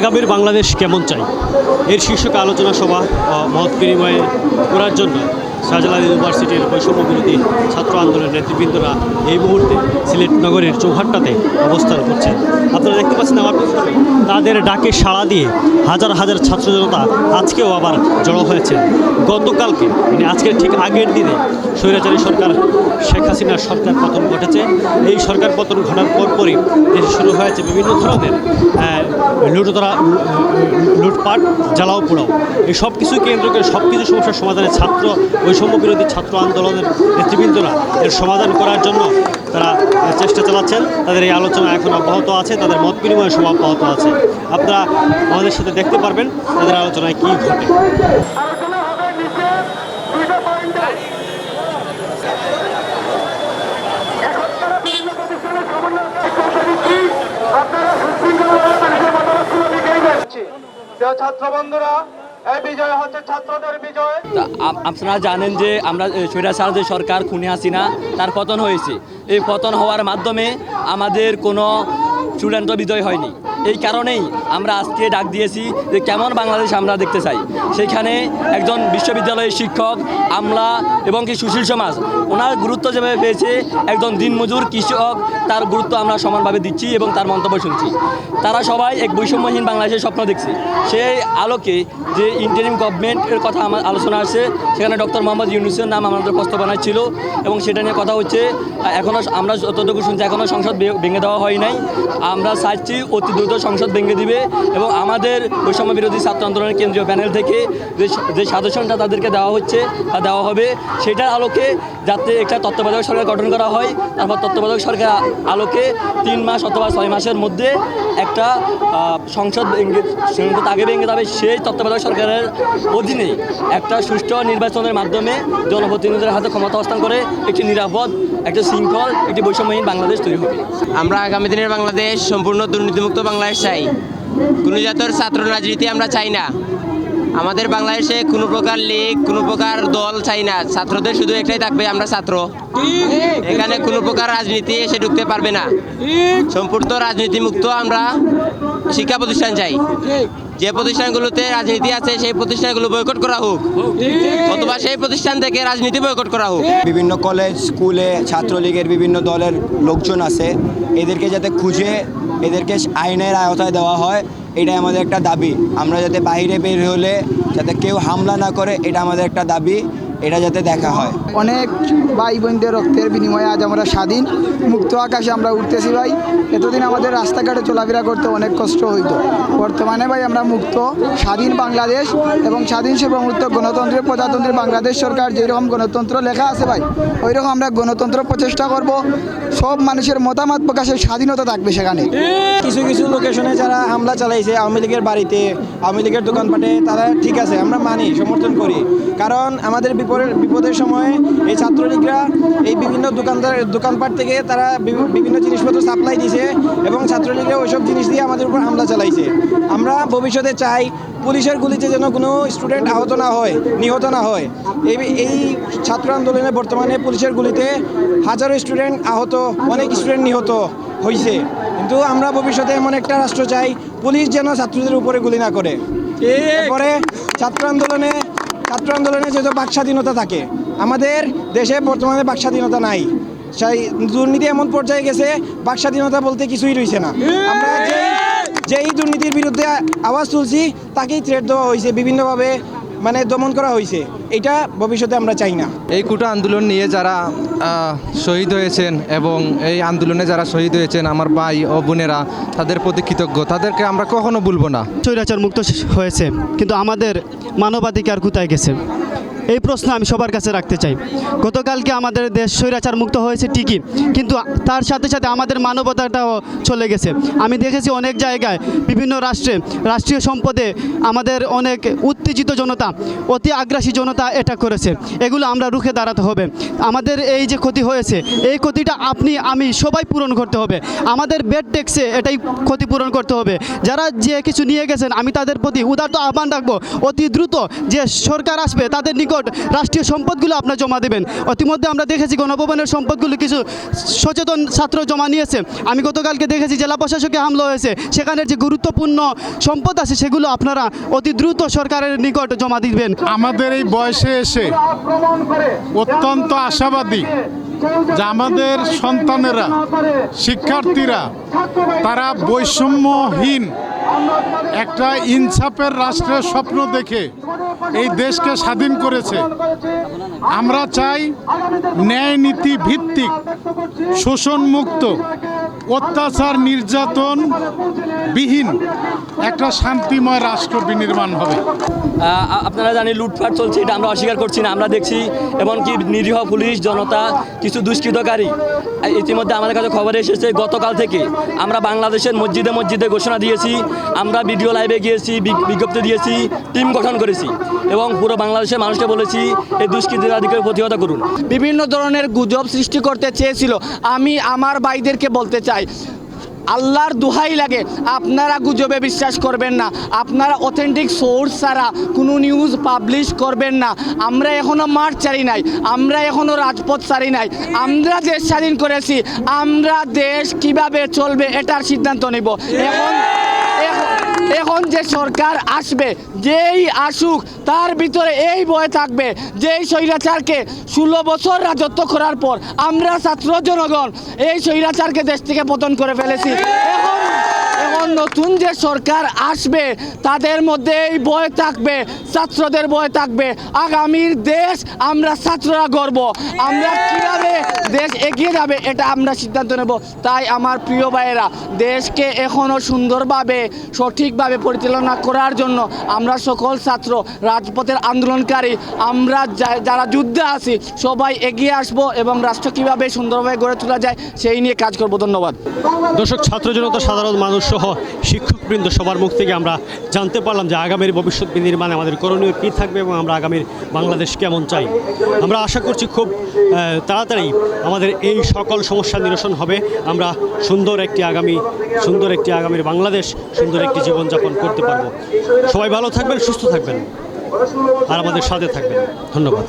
আগামীর বাংলাদেশ কেমন চাই? এর শীর্ষকে আলোচনা সভা মত বিনিময়ে করার জন্য শাহজালাল ইউনিভার্সিটির বৈষম্য বিরোধী ছাত্র আন্দোলনের নেতৃবৃন্দরা এই মুহূর্তে সিলেট নগরের চৌহাট্টাতে অবস্থান করছেন। আপনারা দেখতে পাচ্ছেন আমার তাদের ডাকে সাড়া দিয়ে হাজার হাজার ছাত্র জনতা আজকেও আবার জড়ো হয়েছে। গতকালকে মানে আজকের ঠিক আগের দিনে স্বৈরাচারী সরকার শেখ হাসিনার সরকার পতন ঘটেছে। এই সরকার পতন ঘটার পরপরই দেশে শুরু হয়েছে বিভিন্ন ধরনের লুটতরা লুটপাট, জ্বালাও পোড়াও। এই সব কিছু কেন্দ্র করে সব কিছু সমস্যার সমাধানে ছাত্র বৈষম্য বিরোধী ছাত্র আন্দোলনের নেতৃবৃন্দরা এর সমাধান করার জন্য তারা চেষ্টা চালাচ্ছেন। তাদের এই আলোচনা এখন অব্যাহত আছে, তাদের মত বিনিময় সভা অব্যাহত আছে। আপনারা আমাদের সাথে দেখতে পারবেন তাদের আলোচনায় কী ঘটে। ছাত্র বন্ধুরা আপনারা জানেন যে আমরা স্বৈরাচার যে সরকার খুনি হাসিনা, তার পতন হয়েছে। এই পতন হওয়ার মাধ্যমে আমাদের কোনো চূড়ান্ত বিজয় হয়নি। এই কারণেই আমরা আজকে ডাক দিয়েছি যে কেমন বাংলাদেশ আমরা দেখতে চাই। সেখানে একজন বিশ্ববিদ্যালয়ের শিক্ষক আমলা এবং কি সুশীল সমাজ, ওনার গুরুত্ব যেভাবে পেয়েছে, একজন দিনমজুর কৃষক, তার গুরুত্ব আমরা সমানভাবে দিচ্ছি এবং তার মন্তব্য শুনছি। তারা সবাই এক বৈষম্যহীন বাংলাদেশের স্বপ্ন দেখছে। সেই আলোকে যে ইন্টারিম গভর্নমেন্টের কথা আমার আলোচনা আসছে, সেখানে ডক্টর মোহাম্মদ ইউনুসের নাম আমাদের প্রস্তাবনায় ছিল এবং সেটা নিয়ে কথা হচ্ছে। এখনও আমরা যতটুকু শুনছি এখনও সংসদ ভেঙে দেওয়া হয় নাই। আমরা চাইছি অতি দ্রুত সংসদ ভেঙে দিবে এবং আমাদের বৈষম্য বিরোধী ছাত্র আন্দোলনের কেন্দ্রীয় প্যানেল থেকে যে যে সাজেশনটা তাদেরকে দেওয়া হচ্ছে বা দেওয়া হবে। সেটার আলোকে যাতে একটা তত্ত্বাবধায়ক সরকার গঠন করা হয়, তারপর তত্ত্বাবধায়ক সরকার আলোকে তিন মাস অথবা ছয় মাসের মধ্যে একটা সংসদ ভেঙে আগে ভেঙে যাবে সেই তত্ত্বাবধায়ক সরকারের অধীনে একটা সুষ্ঠু নির্বাচনের মাধ্যমে জনপ্রতিনিধিদের হাতে ক্ষমতা হস্তান করে একটি নিরাপদ, একটা শৃঙ্খল, একটি বৈষম্যহীন বাংলাদেশ তৈরি হবে। আমরা আগামী দিনের বাংলাদেশ সম্পূর্ণ দুর্নীতিমুক্ত বাংলাদেশ চাই। কোনো জাতের ছাত্র রাজনীতি আমরা চাই না। আমাদের বাংলাদেশে কোনো প্রকার লীগ, কোনো প্রকার দল চাই না। ছাত্রদের শুধু একটাই থাকবে, আমরা ছাত্র। এখানে কোনো প্রকার রাজনীতি এসে ঢুকতে পারবে না। সম্পূর্ণ রাজনীতি মুক্ত আমরা শিক্ষা প্রতিষ্ঠান চাই। যে প্রতিষ্ঠানগুলোতে রাজনীতি আছে, সেই প্রতিষ্ঠানগুলো বয়কট করা হোক। অথবা সেই প্রতিষ্ঠান থেকে রাজনীতি বয়কট করা হোক। বিভিন্ন কলেজ স্কুলে ছাত্রলীগের বিভিন্ন দলের লোকজন আছে। এদেরকে যাতে খুঁজে, এদেরকে আইনের আওতায় দেওয়া হয়। এটাই আমাদের একটা দাবি। আমরা যাতে বাইরে বের হলে যাতে কেউ হামলা না করে, এটা আমাদের একটা দাবি। এটা যাতে দেখা হয়। অনেক ভাই বোনদের রক্তের বিনিময়ে আজ আমরা স্বাধীন মুক্ত আকাশে আমরা উঠতেছি ভাই। এতদিন আমাদের রাস্তাঘাটে চলাফেরা করতে অনেক কষ্ট হইতো। বর্তমানে ভাই আমরা মুক্ত স্বাধীন বাংলাদেশ এবং স্বাধীন সেবামুক্ত গণতন্ত্রের প্রজাতন্ত্রের বাংলাদেশ সরকার যেরকম গণতন্ত্র লেখা আছে ভাই ওই রকম আমরা গণতন্ত্র প্রচেষ্টা করব। সব মানুষের মতামত প্রকাশের স্বাধীনতা থাকবে সেখানে। কিছু কিছু লোকেশনে যারা হামলা চালাইছে আওয়ামী লীগের বাড়িতে আওয়ামী লীগের দোকানপাটে তারা ঠিক আছে আমরা মানি সমর্থন করি। কারণ আমাদের বিপদের বিপদের সময় এই ছাত্রলীগরা এই বিভিন্ন দোকানদার দোকানপাট থেকে তারা বিভি- বিভিন্ন জিনিসপত্র সাপ্লাই দিছে এবং ছাত্রলীগরা ওইসব জিনিস দিয়ে আমাদের উপর হামলা চালাইছে। আমরা ভবিষ্যতে চাই পুলিশের গুলিতে যেন কোনো স্টুডেন্ট আহত না হয় নিহত না হয়। এই এই ছাত্র আন্দোলনে বর্তমানে পুলিশের গুলিতে হাজারো স্টুডেন্ট আহত অনেক স্টুডেন্ট নিহত হয়েছে কিন্তু আমরা ভবিষ্যতে এমন একটা রাষ্ট্র চাই পুলিশ যেন ছাত্রদের উপরে গুলি না করে। এরপরে ছাত্র আন্দোলনে ছাত্র আন্দোলনে যেহেতু বাক স্বাধীনতা থাকে, আমাদের দেশে বর্তমানে বাক স্বাধীনতা নাই। সেই দুর্নীতি এমন পর্যায়ে গেছে, বাক স্বাধীনতা বলতে কিছুই রয়েছে না। আমরা যেই দুর্নীতির বিরুদ্ধে আওয়াজ তুলছি, তাকেই থ্রেট দেওয়া হয়েছে। বিভিন্নভাবে মানে দমন করা হয়েছে এটা ভবিষ্যতে আমরা চাই না। এই কুটা আন্দোলন নিয়ে যারা শহীদ হয়েছেন এবং এই আন্দোলনে যারা শহীদ হয়েছেন আমার ভাই ও বোনেরা তাদের প্রতি কৃতজ্ঞ। তাদেরকে আমরা কখনো ভুলবো না। চৈরাচার মুক্ত হয়েছে কিন্তু আমাদের মানবাধিকার কোথায় গেছে? এই প্রশ্ন আমি সবার কাছে রাখতে চাই। গতকালকে আমাদের দেশ স্বৈরাচার মুক্ত হয়েছে ঠিকই, কিন্তু তার সাথে সাথে আমাদের মানবতাটাও চলে গেছে। আমি দেখেছি অনেক জায়গায় বিভিন্ন রাষ্ট্রে, রাষ্ট্রীয় সম্পদে আমাদের অনেক উত্তেজিত জনতা, অতি আগ্রাসী জনতা এটা করেছে। এগুলো আমরা রুখে দাঁড়াতে হবে। আমাদের এই যে ক্ষতি হয়েছে, এই ক্ষতিটা আপনি, আমি সবাই পূরণ করতে হবে। আমাদের বেড ট্যাক্সে এটাই ক্ষতিপূরণ করতে হবে। যারা যে কিছু নিয়ে গেছেন, আমি তাদের প্রতি উদারত আহ্বান রাখব। অতি দ্রুত যে সরকার আসবে, তাদের নিকট নিকট রাষ্ট্রীয় সম্পদগুলো আপনার জমা দেবেন। অতিমধ্যে আমরা দেখেছি গণভবনের সম্পদগুলো কিছু সচেতন ছাত্র জমা নিয়েছে। আমি গতকালকে দেখেছি জেলা প্রশাসকে হামলা হয়েছে। সেখানের যে গুরুত্বপূর্ণ সম্পদ আছে, সেগুলো আপনারা অতি দ্রুত সরকারের নিকট জমা দিবেন। আমাদের এই বয়সে এসে অত্যন্ত আশাবাদী যে আমাদের সন্তানেরা, শিক্ষার্থীরা, তারা বৈষম্যহীন একটা ইনসাফের রাষ্ট্রের স্বপ্ন দেখে এই দেশকে স্বাধীন করেছে। আমরা চাই ন্যায় নীতি ভিত্তিক শোষণ মুক্ত অত্যাচার নির্যাতন বিহীন একটা শান্তিময় রাষ্ট্র বিনির্মাণ হবে। আপনারা জানেন লুটপাট চলছে এটা আমরা অস্বীকার করছি না। আমরা দেখছি এমনকি নিরীহ পুলিশ জনতা কিছু দুষ্কৃতকারী। ইতিমধ্যে আমাদের কাছে খবর এসেছে গতকাল থেকে আমরা বাংলাদেশের মসজিদে মসজিদে ঘোষণা দিয়েছি আমরা ভিডিও লাইভে গিয়েছি বিজ্ঞপ্তি দিয়েছি টিম গঠন করেছি এবং পুরো বাংলাদেশের মানুষকে বলেছি এই দুষ্কৃতিকারীকে প্রতিহত করুন। বিভিন্ন ধরনের গুজব সৃষ্টি করতে চেয়েছিল। আমি আমার ভাইদেরকে বলতে চাই আল্লাহর দোহাই লাগে। আপনারা গুজবে বিশ্বাস করবেন না। আপনারা অথেন্টিক সোর্স ছাড়া কোনো নিউজ পাবলিশ করবেন না। আমরা এখনও মাঠ ছাড়ি নাই। আমরা এখনও রাজপথ ছাড়ি নাই। আমরা দেশ স্বাধীন করেছি। আমরা দেশ কীভাবে চলবে এটার সিদ্ধান্ত নেব। এখন এখন- যে সরকার আসবে, যেই আসুক, তার ভিতরে এই বয়ে থাকবে যেই স্বৈরাচারকে ষোলো বছর রাজত্ব করার পর আমরা ছাত্র জনগণ এই স্বৈরাচারকে দেশ থেকে পতন করে ফেলেছি। এখন এখন নতুন যে সরকার আসবে, তাদের মধ্যে এই ভয় থাকবে, ছাত্রদের ভয় থাকবে। আগামীর দেশ আমরা ছাত্ররা গর্ব। আমরা কীভাবে দেশ এগিয়ে যাবে, এটা আমরা সিদ্ধান্ত নেব। তাই আমার প্রিয় ভাইয়েরা, দেশকে এখনও সুন্দরভাবে, সঠিকভাবে পরিচালনা করার জন্য আমরা সকল ছাত্র, রাজপথের আন্দোলনকারী, আমরা যারা যুদ্ধে আছি, সবাই এগিয়ে আসব এবং রাষ্ট্র কীভাবে সুন্দরভাবে গড়ে তোলা যায়, সেই নিয়ে কাজ করব। ধন্যবাদ। দর্শক, ছাত্র জনতা সাধারণ মানুষ সহ শিক্ষকবৃন্দ সবার মুখ থেকে আমরা জানতে পারলাম যে আগামীর ভবিষ্যৎ নির্মাণে আমাদের করণীয় কী থাকবে এবং আমরা আগামীর বাংলাদেশ কেমন চাই। আমরা আশা করছি খুব তাড়াতাড়ি আমাদের এই সকল সমস্যার নিরসন হবে। আমরা সুন্দর একটি আগামী, সুন্দর একটি আগামীর বাংলাদেশ, সুন্দর একটি জীবনযাপন করতে পারব। সবাই ভালো থাকবেন, সুস্থ থাকবেন। আর আমাদের সাথে থাকবেন। ধন্যবাদ।